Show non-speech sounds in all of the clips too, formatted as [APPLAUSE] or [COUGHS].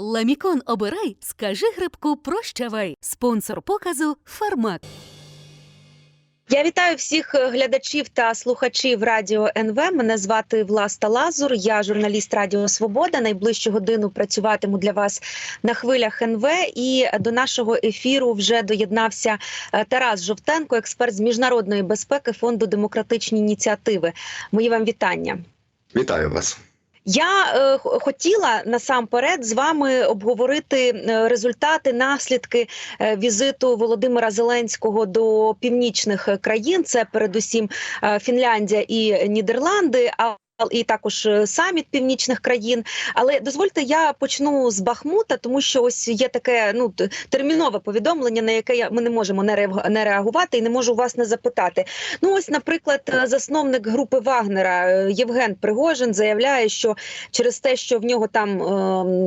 Ламікон обирай, скажи грибку прощавай. Спонсор показу Фармак. Я вітаю всіх е, глядачів та слухачів радіо НВ. Мене звати Власта Лазур. Я журналіст Радіо Свобода. Найближчу годину працюватиму для вас на хвилях НВ. І до нашого ефіру вже доєднався е, Тарас Жовтенко, експерт з міжнародної безпеки фонду демократичні ініціативи. Мої вам вітання. Вітаю вас. Я е, хотіла насамперед з вами обговорити е, результати, наслідки е, візиту Володимира Зеленського до північних е, країн. Це передусім Фінляндія і Нідерланди. А і також е, саміт північних країн. Але дозвольте, я почну з Бахмута, тому що ось є таке ну термінове повідомлення, на яке ми не можемо не реаг- реагувати, і не можу вас не запитати. Ну, ось, наприклад, е, засновник групи Вагнера е, Євген Пригожин заявляє, що через те, що в нього там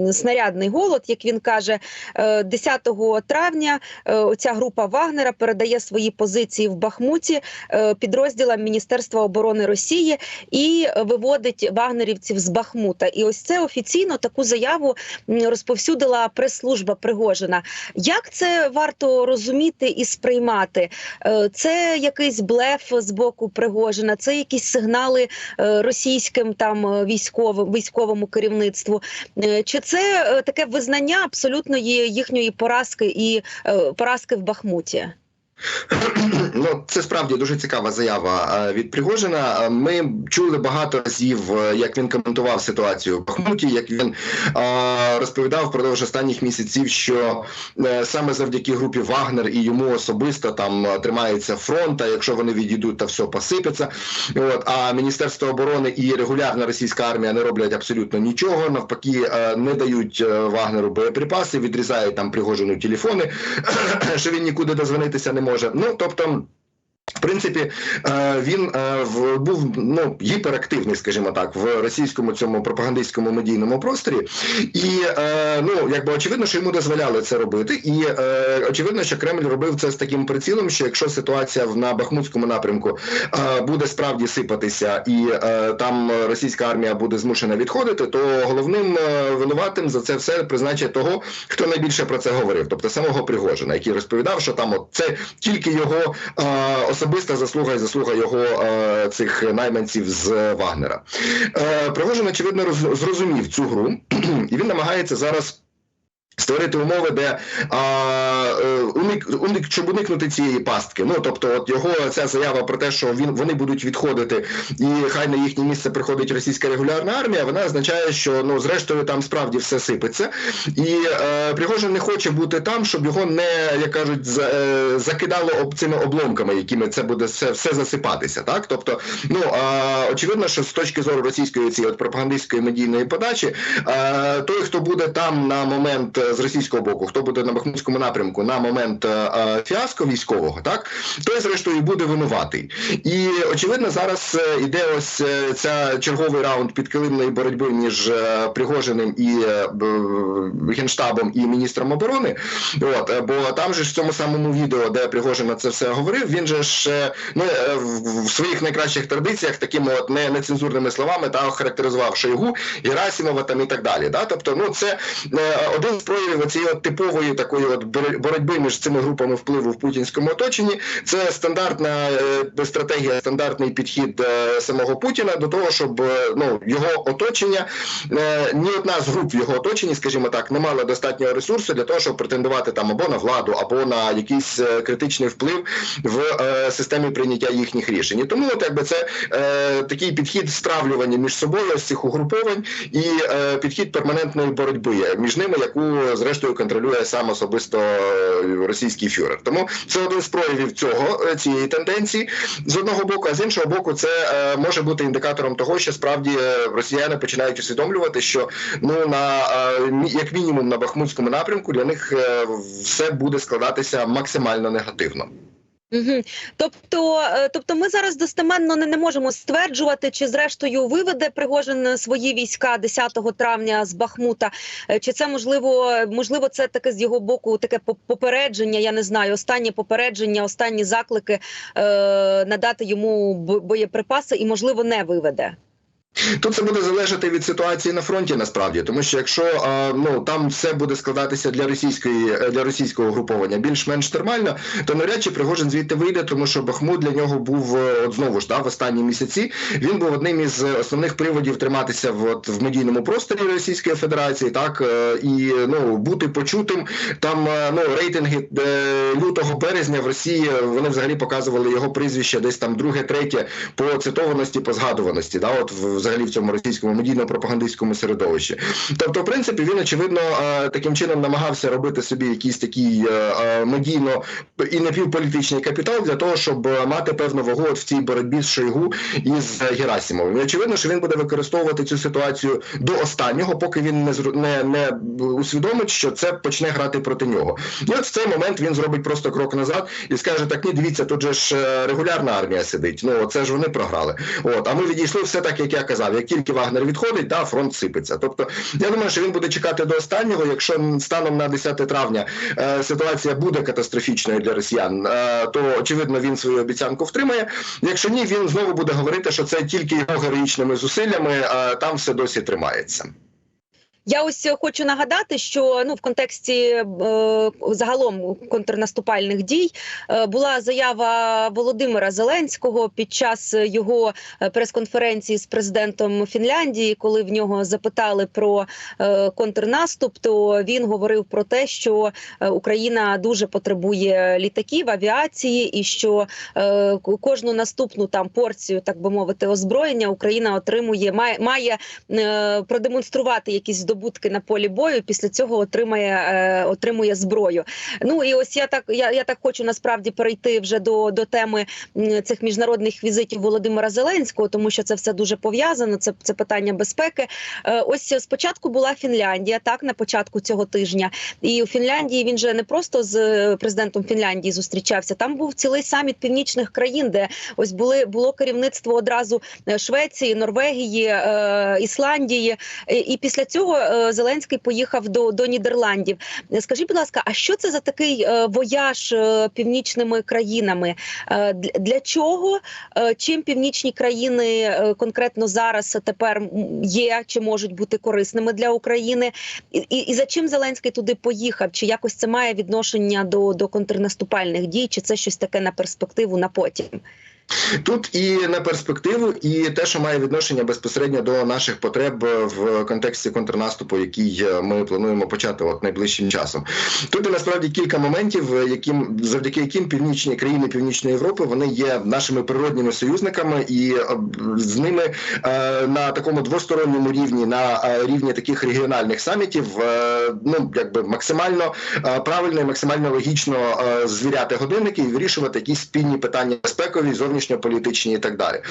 е, снарядний голод, як він каже, е, 10 травня е, оця група Вагнера передає свої позиції в Бахмуті е, підрозділам Міністерства оборони Росії і е, виводить вагнерівців з Бахмута. І ось це офіційно таку заяву розповсюдила прес-служба Пригожина. Як це варто розуміти і сприймати? Е, Це якийсь блеф з боку Пригожина, це якісь сигнали е, російським там е, військовим військовому керівництву. Чи це таке визнання абсолютної їхньої поразки і поразки в Бахмуті? Ну, це справді дуже цікава заява е, від Пригожина. Е, Ми чули багато разів, е, як він коментував ситуацію в Бахмуті, як він розповідав впродовж останніх місяців, що саме завдяки групі Вагнер і йому особисто там тримається фронт. А якщо вони відійдуть, то все посипеться. От а Міністерство оборони і регулярна російська армія не роблять абсолютно нічого. Навпаки, не дають Вагнеру боєприпаси, відрізають там Пригожину телефони, [CLEARS THROAT] що він нікуди дозвонитися не може. Ну тобто. В принципі, е, він е, був ну гіперактивний, скажімо так, в російському цьому пропагандистському медійному просторі, і е, ну якби очевидно, що йому дозволяли це робити, і очевидно, що Кремль робив це з таким прицілом, що якщо ситуація на Бахмутському напрямку буде справді сипатися, і там російська армія буде змушена відходити, то головним винуватим за це все призначить того, хто найбільше про це говорив, тобто самого Пригожина, який розповідав, що там от це тільки його особиста заслуга і заслуга його е, цих найманців з Вагнера. Е, Пригожин, очевидно, зрозумів цю гру, [CLEARS THROAT] і він намагається зараз. Створити умови, де а, е, уник, уник, щоб уникнути цієї пастки. Ну тобто, от його ця заява про те, що він вони будуть відходити, і хай на їхнє місце приходить російська регулярна армія. Вона означає, що ну зрештою там справді все сипеться, і е, Пригожин не хоче бути там, щоб його не як кажуть, за, е, закидало об цими обломками, якими це буде все, все засипатися. Так, тобто, ну е, очевидно, що з точки зору російської цієї от пропагандистської медійної подачі, е, той, хто буде там на момент з російського боку, хто буде на Бахмутському напрямку на момент е, е, фіаско військового, так той зрештою буде винуватий. І очевидно, зараз е, іде ось е, ця черговий раунд підкилимної боротьби між е, Пригожиним і е, генштабом і міністром оборони. От е, бо там же ж в цьому самому відео, де Пригожин це все говорив, він же ж е, ну е, в, своїх найкращих традиціях такими от не нецензурними словами та охарактеризував Шойгу, Герасимова там і так далі. Да? Тобто, ну це е, один з проявів цієї от типової такої от бор- боротьби між цими групами впливу в путінському оточенні. Це стандартна е, стратегія, стандартний підхід е, самого Путіна до того, щоб е, ну його оточення, ні одна з груп в його оточенні, скажімо так, не мала достатнього ресурсу для того, щоб претендувати там або на владу, або на якийсь критичний вплив в системі прийняття їхніх рішень. Тому от якби це такий підхід стравлювання між собою ось цих угруповань і підхід перманентної боротьби між ними, яку зрештою контролює сам особисто е, російський фюрер. Тому це один з проявів цього е, цієї тенденції з одного боку, а з іншого боку, це е, може бути індикатором того, що справді росіяни починають усвідомлювати, що ну на як мінімум на бахмутському напрямку для них все буде складатися максимально негативно. Угу. Тобто, е, тобто, ми зараз достеменно не, не можемо стверджувати, чи зрештою виведе Пригожин свої війська 10 травня з Бахмута, Е, чи це можливо, можливо, це таке з його боку таке по- попередження. Я не знаю, останнє попередження, останні заклики е, надати йому боєприпаси і можливо не виведе. Тут це буде залежати від ситуації на фронті, насправді, тому що якщо е, ну там все буде складатися для російської е, для російського груповання більш-менш нормально, то навряд чи Пригожин звідти вийде, тому що Бахмут для нього був е, от знову ж да, в останні місяці. Він був одним із основних приводів триматися в от, в медійному просторі Російської Федерації, так і ну бути почутим. Там ну рейтинги лютого березня в Росії вони взагалі показували його прізвище десь там друге, третє по цитованості, по згадуваності. Да, от в- взагалі в цьому російському медійно-пропагандистському середовищі. Тобто, в принципі, він очевидно е, таким чином намагався робити собі якийсь такий е, е, медійно і напівполітичний капітал для того, щоб мати певну вагу в цій боротьбі з Шойгу і з Герасимовим. І очевидно, що він буде використовувати цю ситуацію до останнього, поки він не не, не усвідомить, що це почне грати проти нього. І от в цей момент він зробить просто крок назад і скаже: так ні, дивіться, тут же ж регулярна армія сидить. Ну це ж вони програли. От, а ми відійшли все так, як я казав. Як тільки Вагнер відходить, да, фронт сипеться. Тобто, я думаю, що він буде чекати до останнього. Якщо станом на 10 травня е, ситуація буде катастрофічною для росіян, е, то очевидно він свою обіцянку втримає. Якщо ні, він знову буде говорити, що це тільки його героїчними зусиллями, а там все досі тримається. Я ось е, хочу нагадати, що ну в контексті е, загалом контрнаступальних дій е, була заява Володимира Зеленського під час його е, прес-конференції з президентом Фінляндії, коли в нього запитали про е, контрнаступ, то він говорив про те, що е, Україна дуже потребує літаків, авіації, і що е, кожну наступну там порцію, так би мовити, озброєння Україна отримує, має має е, продемонструвати якісь здобутки на полі бою. Після цього отримає е, отримує зброю. Ну і ось я так я, я так хочу насправді перейти вже до, до теми цих міжнародних візитів Володимира Зеленського, тому що це все дуже пов'язано. Це, це питання безпеки. Е, ось спочатку була Фінляндія, так на початку цього тижня. І у Фінляндії він же не просто з е, президентом Фінляндії зустрічався. Там був цілий саміт північних країн, де ось були було керівництво одразу Швеції, Норвегії, Ісландії. І після цього Зеленський поїхав до, до Нідерландів. Е, Скажіть, будь ласка, а що це за такий е, вояж е, північними країнами? Е, для- чого? Е, Чим північні країни е, конкретно зараз тепер є чи можуть бути корисними для України? І, і, і за чим Зеленський туди поїхав? Чи якось це має відношення до, до контрнаступальних дій, чи це щось таке на перспективу на потім? Тут і на перспективу, і те, що має відношення безпосередньо до наших потреб в контексті контрнаступу, який е, ми плануємо почати от найближчим часом. Тут і насправді кілька моментів, е, яким завдяки яким північні країни Північної Європи вони є нашими природніми союзниками, і е, з ними на такому двосторонньому рівні, на рівні таких регіональних самітів, ну якби максимально правильно і максимально логічно звіряти годинники і вирішувати якісь спільні питання безпекові, зовнішньополітичні і так далі.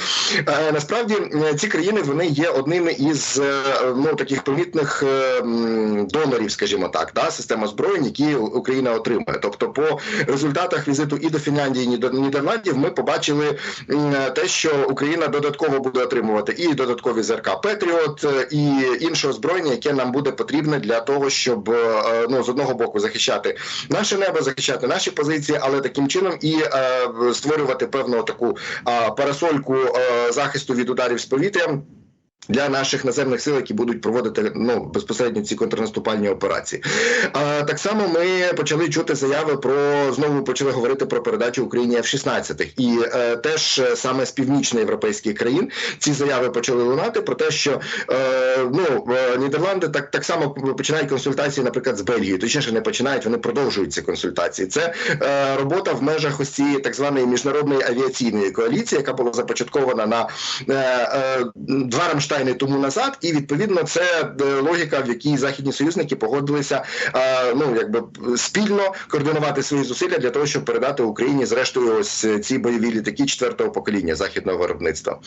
Е, Насправді е, ці країни вони є одними із е, ну таких помітних донорів, скажімо так, да, систем озброєнь, які Україна отримує. Тобто, по результатах візиту і до Фінляндії, і до Нідерландів ми побачили те, що Україна додатково буде отримувати і додаткові ЗРК Петріот, і інше озброєння, яке нам буде потрібне для того, щоб ну з одного боку захищати наше небо, захищати наші позиції, але таким чином і створювати певну таку парасольку е, захисту від ударів з повітря. Для наших наземних сил, які будуть проводити ну безпосередньо ці контрнаступальні операції, а так само ми почали чути заяви про знову почали говорити про передачу Україні F-16. і е, теж е, саме з північноєвропейських країн ці заяви почали лунати про те, що е, ну е, Нідерланди так так само починають консультації, наприклад, з Бельгією. Точніше не починають, вони продовжують ці консультації. Це е, робота в межах ось цієї так званої міжнародної авіаційної коаліції, яка була започаткована на е, е, два Рамштайни тому назад, і відповідно це е, логіка, в якій західні союзники погодилися е, ну якби спільно координувати свої зусилля для того, щоб передати Україні зрештою ось ці бойові літаки четвертого покоління західного виробництва.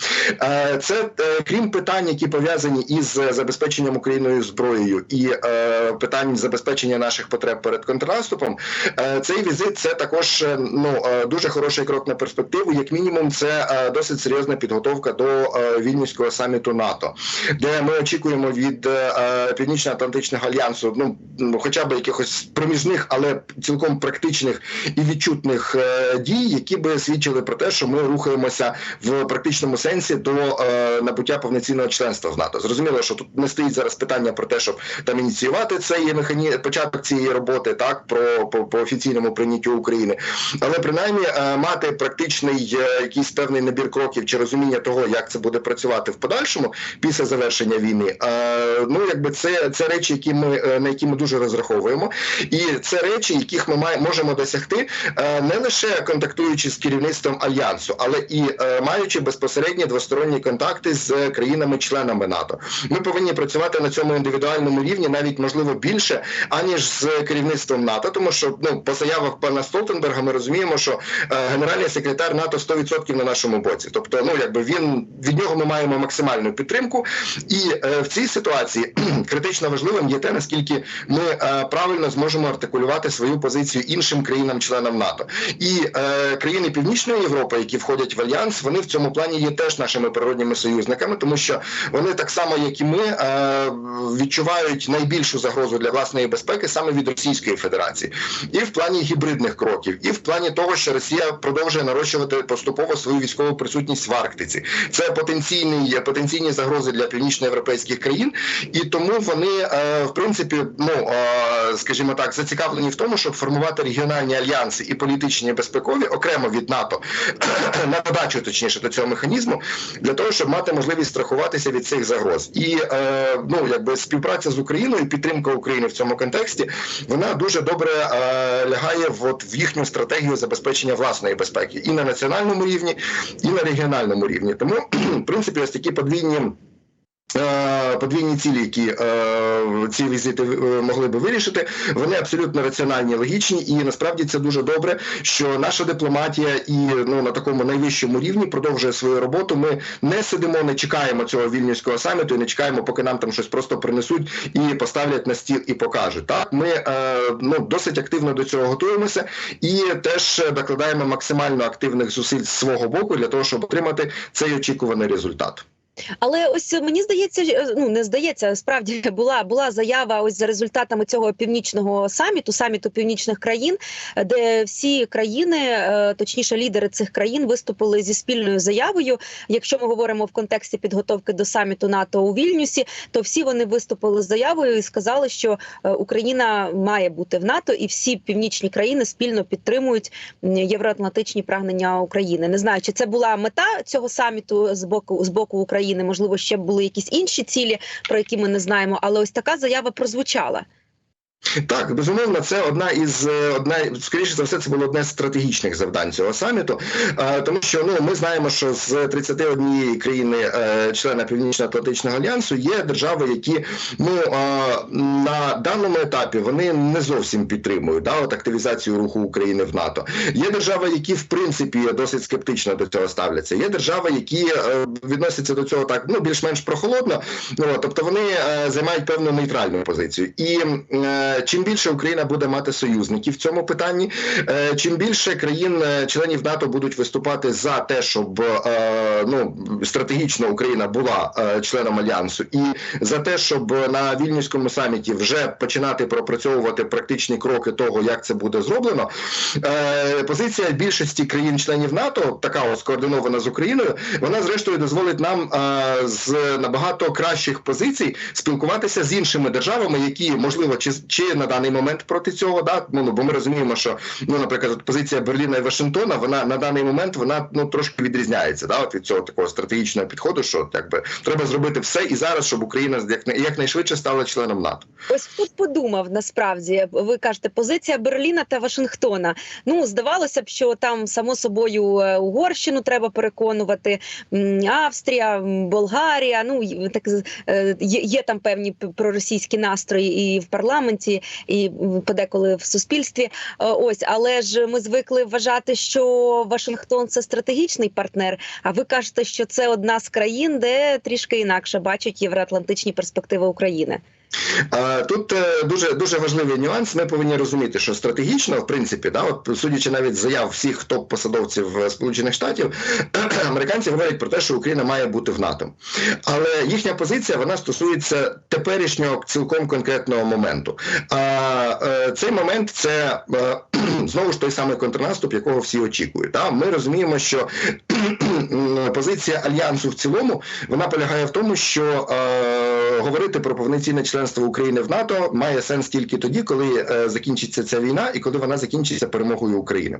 Е, Це е, крім питань, які пов'язані із забезпеченням Україною зброєю і е, питань забезпечення наших потреб перед контрнаступом. Е, Цей візит це також е, ну е, дуже хороший крок на перспективу. Як мінімум, це е, досить серйозна підготовка до е, вільнюського саміту НАТО. НАТО, де ми очікуємо від е, Північно-Атлантичного альянсу, ну хоча б якихось проміжних, але цілком практичних і відчутних е, дій, які би свідчили про те, що ми рухаємося в практичному сенсі до е, набуття повноцінного членства в НАТО. Зрозуміло, що тут не стоїть зараз питання про те, щоб там ініціювати цей механізм, початок цієї роботи, так про по, по офіційному прийняттю України, але принаймні е, мати практичний е, якийсь певний набір кроків чи розуміння того, як це буде працювати в подальшому після завершення війни. Ну якби це, це речі, які ми е, на які ми дуже розраховуємо, і це речі, яких ми має, можемо досягти е, не лише контактуючи з керівництвом альянсу, але і е, маючи безпосередні двосторонні контакти з країнами-членами НАТО. Ми повинні працювати на цьому індивідуальному рівні, навіть можливо більше, аніж з керівництвом НАТО, тому що ну по заявах пана Столтенберга ми розуміємо, що генеральний секретар НАТО 100% на нашому боці. Тобто, ну якби він від нього ми маємо максимальну підтримку, і е, в цій ситуації [CLEARS THROAT] критично важливим є те, наскільки ми е, правильно зможемо артикулювати свою позицію іншим країнам-членам НАТО. І е, країни Північної Європи, які входять в альянс, вони в цьому плані є теж нашими природніми союзниками, тому що вони так само, як і ми, відчувають найбільшу загрозу для власної безпеки саме від Російської Федерації, і в плані гібридних кроків, і в плані того, що Росія продовжує нарощувати поступово свою військову присутність в Арктиці. Це потенційні потенційні загрози для північноєвропейських країн, і тому вони е, в принципі, ну е, скажімо так, зацікавлені в тому, щоб формувати регіональні альянси і політичні безпекові окремо від НАТО [CLEARS THROAT] на додачу, точніше до цього механізму, для того, щоб мати можливість страхуватися від цих загроз. І е, ну якби співпраця з Україною, підтримка України в цьому контексті, вона дуже добре лягає в, от, в їхню стратегію забезпечення власної безпеки і на національному рівні, і на регіональному рівні. Тому, [CLEARS THROAT] в принципі, ось такі подвійні. Е, Подвійні цілі, які е, ці візити е, могли би вирішити, вони абсолютно раціональні, логічні, і насправді це дуже добре, що наша дипломатія і ну на такому найвищому рівні продовжує свою роботу. Ми не сидимо, не чекаємо цього вільнюського саміту, і не чекаємо, поки нам там щось просто принесуть і поставлять на стіл і покажуть. Так, ми ну досить активно до цього готуємося і теж докладаємо максимально активних зусиль з свого боку для того, щоб отримати цей очікуваний результат. Але ось мені здається, е, ну не здається, справді [LAUGHS] була була заява ось за результатами цього північного саміту, саміту північних країн, де всі країни, е, точніше, лідери цих країн, виступили зі спільною заявою. Якщо ми говоримо в контексті підготовки до саміту НАТО у Вільнюсі, то всі вони виступили з заявою і сказали, що е, Україна має бути в НАТО, і всі північні країни спільно підтримують євроатлантичні прагнення України. Не знаю, чи це була мета цього саміту з боку з боку України. Можливо, ще були якісь інші цілі, про які ми не знаємо. Але ось така заява прозвучала. Так, безумовно, це одна із е, одна скоріше за все, це було одне з стратегічних завдань цього саміту, е, тому що ну ми знаємо, що з 31 країни е, члена Північно-Атлантичного альянсу є держави, які ну на даному етапі вони не зовсім підтримують да, от активізацію руху України в НАТО. Є держави, які в принципі досить скептично до цього ставляться. Є держави, які відносяться до цього так ну більш-менш прохолодно. Ну, тобто вони займають певну нейтральну позицію і чим більше Україна буде мати союзників в цьому питанні, е, чим більше країн-членів е, НАТО будуть виступати за те, щоб е, ну стратегічно Україна була членом альянсу, і за те, щоб на вільнюському саміті вже починати пропрацьовувати практичні кроки того, як це буде зроблено. Позиція більшості країн-членів НАТО, така скоординована з Україною, вона зрештою дозволить нам з набагато кращих позицій спілкуватися з іншими державами, які можливо чи чи на даний момент проти цього, да ну бо ми розуміємо, що ну, наприклад, позиція Берліна і Вашингтона, вона на даний момент вона ну трошки відрізняється. Да, от від цього такого стратегічного підходу, що якби треба зробити все і зараз, щоб Україна як якнайшвидше стала членом НАТО. Ось тут подумав насправді. Ви кажете, позиція Берліна та Вашингтона. Ну здавалося б, що там само собою е, Угорщину треба переконувати, Австрія, Болгарія. Ну так е, є там певні проросійські настрої і в парламенті і подеколи в суспільстві. Е, ось, але ж ми звикли вважати, що Вашингтон це стратегічний партнер. А ви кажете, що це одна з країн, де трішки інакше бачать євроатлантичні перспективи України. Тут е, дуже дуже важливий нюанс. Ми повинні розуміти, що стратегічно, в принципі, да, от судячи навіть заяв всіх топ-посадовців е, Сполучених Штатів, [CLEARS THROAT] американці говорять про те, що Україна має бути в НАТО. Але їхня позиція вона стосується теперішнього цілком конкретного моменту. А е, цей момент це [CLEARS THROAT] знову ж той самий контрнаступ, якого всі очікують. Да? Ми розуміємо, що [CLEARS THROAT] позиція альянсу в цілому вона полягає в тому, що говорити про повноцінне членство України в НАТО має сенс тільки тоді, коли е, закінчиться ця війна і коли вона закінчиться перемогою України.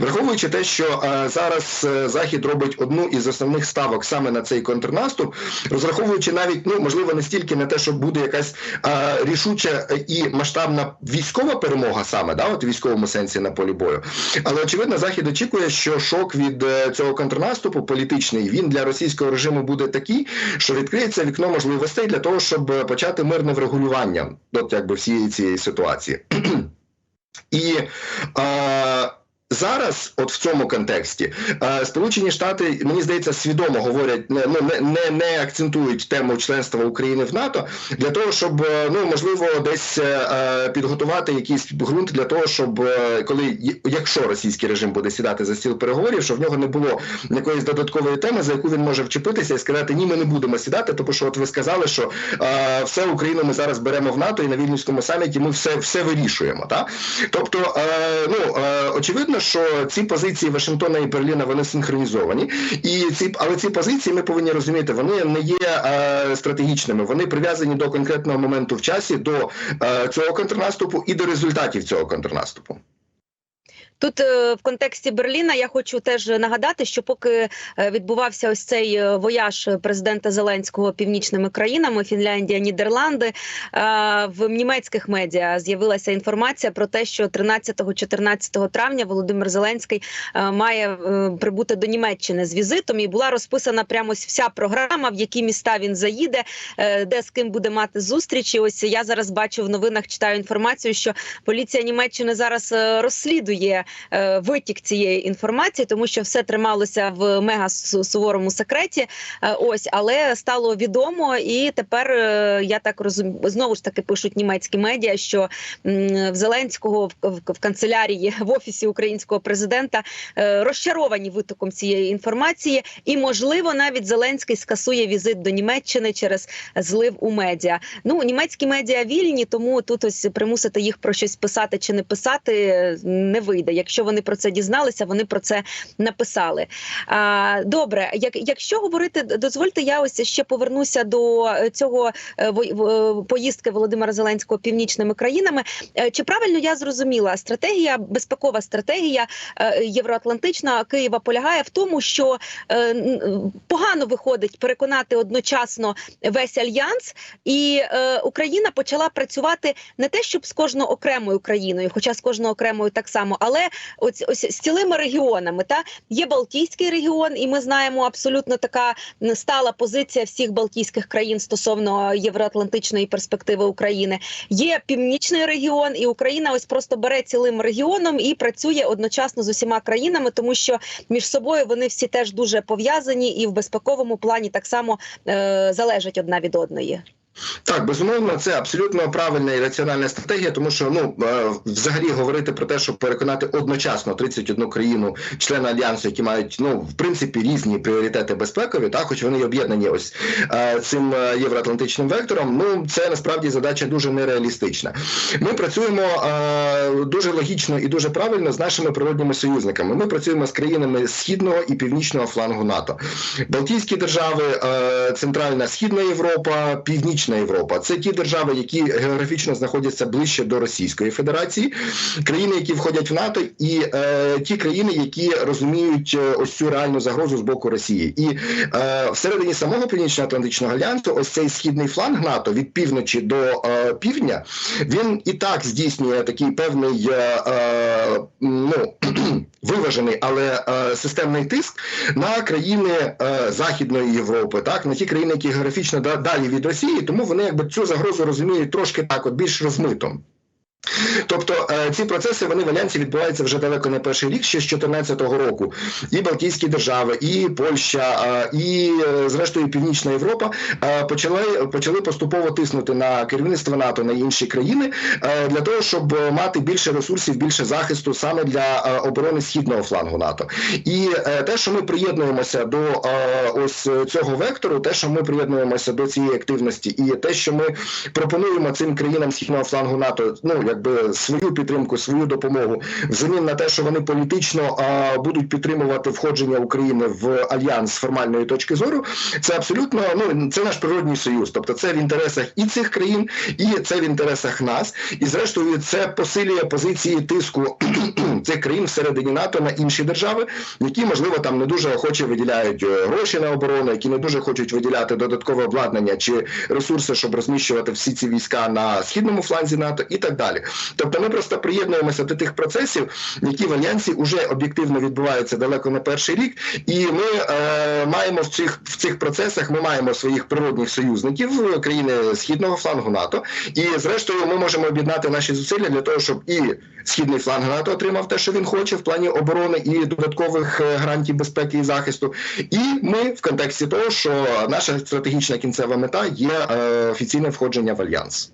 Враховуючи те, що е, зараз е, Захід робить одну із основних ставок саме на цей контрнаступ, розраховуючи навіть ну можливо не стільки на те, що буде якась е, рішуча і масштабна військова перемога, саме да, от у військовому сенсі на полі бою. Але очевидно, захід очікує, що шок від цього контрнаступу політичний він для російського режиму буде такий, що відкриється вікно можливостей для того, щоб почати мирне врегулювання от якби всієї цієї ситуації. [CLEARS THROAT] І е, Зараз, от в цьому контексті, е, Сполучені Штати, мені здається, свідомо говорять, ну не, не, не акцентують тему членства України в НАТО для того, щоб е, ну можливо десь е, підготувати якийсь ґрунт для того, щоб коли якщо російський режим буде сідати за стіл переговорів, щоб в нього не було якоїсь додаткової теми, за яку він може вчепитися і сказати, ні, ми не будемо сідати, тому що от ви сказали, що все Україну ми зараз беремо в НАТО і на вільнюському саміті ми все все вирішуємо. Так? Тобто, ну очевидно що ці позиції Вашингтона і Берліна вони синхронізовані, і ці але ці позиції ми повинні розуміти, вони не є е, стратегічними, вони прив'язані до конкретного моменту в часі, до е, цього контрнаступу і до результатів цього контрнаступу. Тут е, в контексті Берліна я хочу теж нагадати, що поки е, відбувався ось цей е, вояж президента Зеленського північними країнами Фінляндія, Нідерланди в німецьких медіа з'явилася інформація про те, що 13-14 травня Володимир Зеленський має прибути до Німеччини з візитом, і була розписана прямо вся програма, в які міста він заїде, де з ким буде мати зустрічі. Ось я зараз бачу в новинах, читаю інформацію, що поліція Німеччини зараз розслідує. Е, витік цієї інформації, тому що все трималося в мега суворому секреті. Е, ось, але стало відомо, і тепер е, я так розумію, знову ж таки пишуть німецькі медіа, що в Зеленського в канцелярії в офісі українського президента розчаровані витоком цієї інформації, і можливо навіть Зеленський скасує візит до Німеччини через злив у медіа. Ну німецькі медіа вільні, тому тут ось примусити їх про щось писати чи не писати не вийде. Якщо вони про це дізналися, вони про це написали. А, Добре, як якщо говорити, дозвольте, я ось ще повернуся до цього е, поїздки Володимира Зеленського північними країнами. Е, чи правильно я зрозуміла стратегія, безпекова стратегія е, євроатлантична Києва полягає в тому, що погано виходить переконати одночасно весь альянс, і Україна почала працювати не те, щоб з кожною окремою країною, хоча з кожною окремою так само, але ось ось з цілими регіонами. Та є Балтійський регіон, і ми знаємо абсолютно така стала позиція всіх Балтійських країн стосовно євроатлантичної перспективи України. Є північний регіон, і Україна ось просто бере цілим регіоном і працює одночасно з усіма країнами, тому що між собою вони всі теж дуже пов'язані і в безпековому плані так само е, залежать одна від одної. Так, безумовно, це абсолютно правильна і раціональна стратегія, тому що ну е, взагалі говорити про те, щоб переконати одночасно 31 країну члени альянсу, які мають ну в принципі різні пріоритети безпекові, так хоч вони об'єднані ось е, цим е, євроатлантичним вектором. Ну це насправді задача дуже нереалістична. Ми працюємо дуже логічно і дуже правильно з нашими природніми союзниками. Ми працюємо з країнами східного і північного флангу НАТО, Балтійські держави, Центральна Східна Європа, Північ. Північна Європа. Це ті держави, які географічно знаходяться ближче до Російської Федерації, країни, які входять в НАТО, і е, ті країни, які розуміють е, ось цю реальну загрозу з боку Росії, і е, всередині самого північно-атлантичного альянсу, ось цей східний фланг НАТО від півночі до е, півдня, він і так здійснює такий певний е, е, ну [CLEARS THROAT] виважений, але е, системний тиск на країни е, Західної Європи, так на ті країни, які географічно далі від Росії тому вони якби цю загрозу розуміють трошки так, от більш розмито. Тобто е, ці процеси вони в альянсі відбуваються вже далеко не перший рік, ще з 2014 року. І Балтійські держави, і Польща, е, і е, зрештою Північна Європа почали почали поступово тиснути на керівництво НАТО на інші країни для того, щоб мати більше ресурсів, більше захисту саме для оборони східного флангу НАТО. І те, що ми приєднуємося до ось цього вектору, те, що ми приєднуємося до цієї активності, і те, що ми пропонуємо цим країнам східного флангу НАТО, ну якби свою підтримку, свою допомогу, взамін на те, що вони політично а, будуть підтримувати входження України в альянс з формальної точки зору, це абсолютно ну це наш природній союз. Тобто, це в інтересах і цих країн, і це в інтересах нас. І зрештою, це посилює позиції тиску [CLEARS THROAT] цих країн всередині НАТО на інші держави, які можливо там не дуже охоче виділяють гроші на оборону, які не дуже хочуть виділяти додаткове обладнання чи ресурси, щоб розміщувати всі ці війська на східному фланзі НАТО і так далі. Тобто, ми просто приєднуємося до тих процесів, які в альянсі вже об'єктивно відбуваються далеко не перший рік, і ми е, маємо в цих в цих процесах. Ми маємо своїх природних союзників країни східного флангу НАТО, і зрештою ми можемо об'єднати наші зусилля для того, щоб і східний фланг НАТО отримав те, що він хоче в плані оборони і додаткових е, гарантій безпеки і захисту. І ми в контексті того, що наша стратегічна кінцева мета є е, офіційне входження в альянс.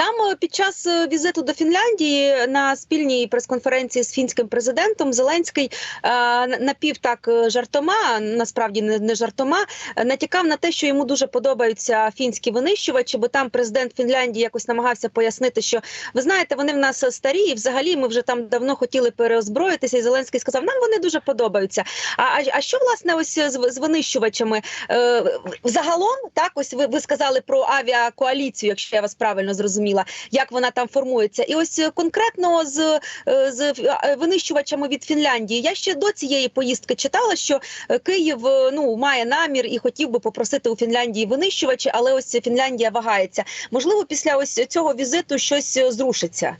Там е, під час е, візиту до Фінляндії на спільній прес-конференції з фінським президентом Зеленський е, напів так жартома, насправді не, жартома, натякав на те, що йому дуже подобаються фінські винищувачі, бо там президент Фінляндії якось намагався пояснити, що ви знаєте, вони в нас старі, і взагалі ми вже там давно хотіли переозброїтися. І Зеленський сказав, нам вони дуже подобаються. А, а, а що власне ось з, з винищувачами? Загалом, так ось ви, ви сказали про авіакоаліцію, якщо я вас правильно зрозуміла, як вона там формується, і ось е, конкретно з, е, з е, винищувачами від Фінляндії. Я ще до цієї поїздки читала, що Київ ну має намір і хотів би попросити у Фінляндії винищувачі, але ось Фінляндія вагається. Можливо, після ось цього візиту щось зрушиться.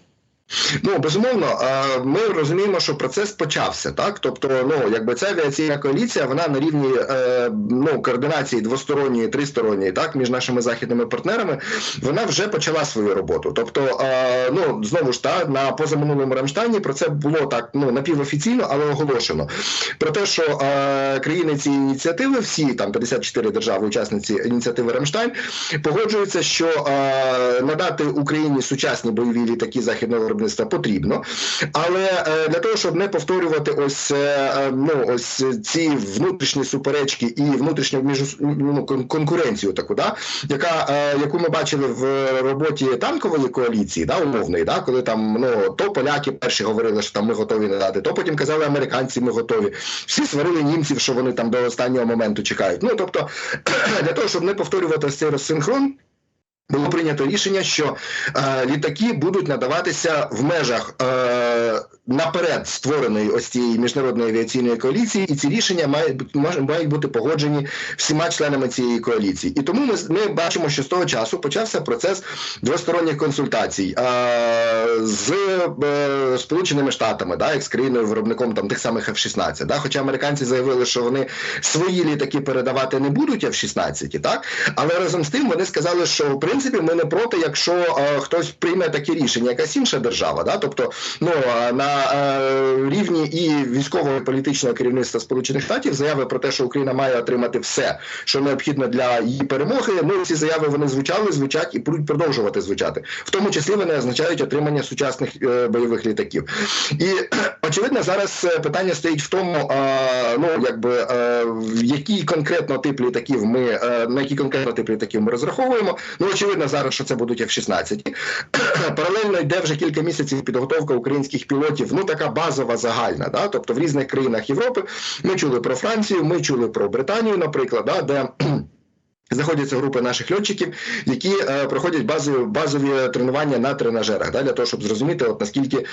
Ну безумовно, е, ми розуміємо, що процес почався, так? Тобто, ну якби ця авіаційна коаліція, вона на рівні е, ну координації двосторонньої, тристоронньої, так? Між нашими західними партнерами, вона вже почала свою роботу. Тобто, е, ну знову ж та на позаминулому Рамштайні про це було так ну напівофіційно, але оголошено. Про те, що країни цієї ініціативи, всі там 54 держави, учасниці ініціативи Рамштайн, погоджуються, що надати Україні сучасні бойові літаки західного виробництва потрібно, але е, для того, щоб не повторювати ось е, ну ось ці внутрішні суперечки і внутрішню між ну, конкуренцію, таку да яка е, яку ми бачили в роботі танкової коаліції, да умовної, да коли там ну то поляки перші говорили, що там ми готові надати, то потім казали американці, ми готові. Всі сварили німців, що вони там до останнього моменту чекають. Ну тобто [CLEARS THROAT] для того, щоб не повторювати цей розсинхрон. Було прийнято рішення, що е, літаки будуть надаватися в межах е, наперед створеної ось цієї міжнародної авіаційної коаліції, і ці рішення мають мають бути погоджені всіма членами цієї коаліції. І тому ми ми бачимо, що з того часу почався процес двосторонніх консультацій е, з е, Сполученими Штатами, да, як з країною виробником там тих самих F-16. Да, Хоча американці заявили, що вони свої літаки передавати не будуть F-16, так але разом з тим вони сказали, що в принципі принципі, ми не проти, якщо е, хтось прийме таке рішення, якась інша держава, да, тобто ну на е, рівні і військового і політичного керівництва Сполучених Штатів заяви про те, що Україна має отримати все, що необхідно для її перемоги. Ну ці заяви вони звучали, звучать і будуть продовжувати звучати, в тому числі вони означають отримання сучасних е, бойових літаків. І [CLEARS THROAT] очевидно, зараз е, питання стоїть в тому, е, ну якби е, який конкретно тип літаків ми е, на який конкретно тип літаків ми розраховуємо. Ну очевидно очевидно зараз, що це будуть F-16. [COUGHS] Паралельно йде вже кілька місяців підготовка українських пілотів. Ну така базова загальна. Да? Тобто в різних країнах Європи ми чули про Францію, ми чули про Британію, наприклад, да, де. Знаходяться групи наших льотчиків, які е, проходять базові базові тренування на тренажерах, да, для того, щоб зрозуміти, от наскільки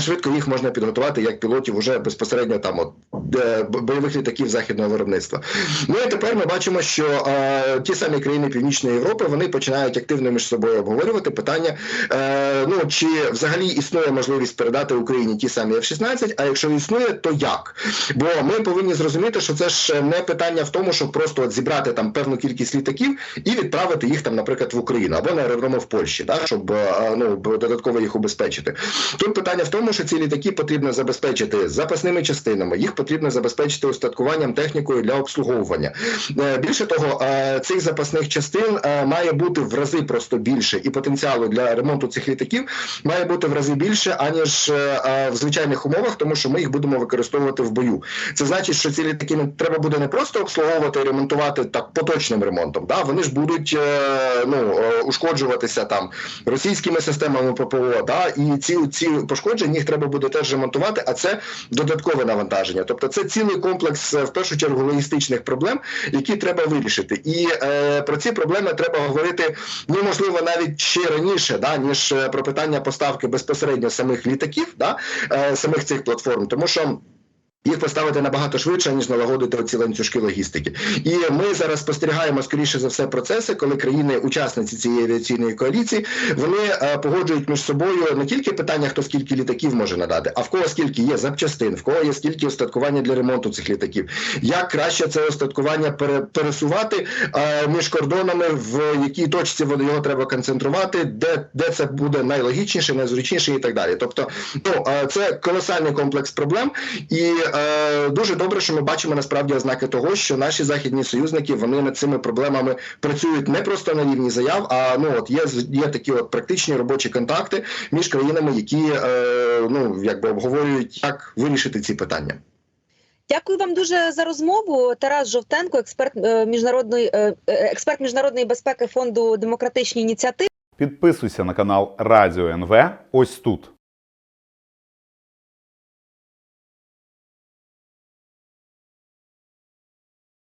швидко їх можна підготувати як пілотів уже безпосередньо там от е, бойових літаків західного виробництва. Ну і тепер ми бачимо, що е, ті самі країни Північної Європи вони починають активно між собою обговорювати питання, е, ну чи взагалі існує можливість передати Україні ті самі F-16, а якщо існує, то як? Бо ми повинні зрозуміти, що це ж не питання в тому, щоб просто от зібрати там певну кількість літаків і відправити їх там, наприклад, в Україну або на аеродроми в Польщі, да, щоб е, ну додатково їх убезпечити. Тут питання в тому, що ці літаки потрібно забезпечити запасними частинами, їх потрібно забезпечити устаткуванням технікою для обслуговування. Е, Більше того, е, цих запасних частин е, має бути в рази просто більше, і потенціалу для ремонту цих літаків має бути в рази більше аніж е, е, в звичайних умовах, тому що ми їх будемо використовувати в бою. Це значить, що ці літаки не треба буде не просто обслуговувати і ремонтувати так поточним ремонтом. Да, вони ж будуть е, ну е, ушкоджуватися там російськими системами ППО. Да, і ці ці пошкодження їх треба буде теж ремонтувати. А це додаткове навантаження. Тобто, це цілий комплекс е, в першу чергу логістичних проблем, які треба вирішити. І е, про ці проблеми треба говорити ну можливо навіть ще раніше, да ніж про питання поставки безпосередньо самих літаків, да е, самих цих платформ, тому що. Їх поставити набагато швидше ніж налагодити оці ланцюжки логістики, і ми зараз спостерігаємо скоріше за все процеси, коли країни-учасниці цієї авіаційної коаліції вони е, погоджують між собою не тільки питання, хто скільки літаків може надати, а в кого скільки є запчастин, в кого є скільки устаткування для ремонту цих літаків, як краще це устаткування пере, пересувати е, між кордонами, в якій точці воно- його треба концентрувати, де, де це буде найлогічніше, найзручніше і так далі. Тобто, ну е, це колосальний комплекс проблем, і е, дуже добре, що ми бачимо насправді ознаки того, що наші західні союзники вони над цими проблемами працюють не просто на рівні заяв, а ну от є з- є такі от практичні робочі контакти між країнами, які е, ну якби обговорюють, як вирішити ці питання. Дякую вам дуже за розмову. Тарас Жовтенко, експерт е, міжнародної е, е, експерт міжнародної безпеки фонду демократичні ініціативи. Підписуйся на канал Радіо НВ ось тут.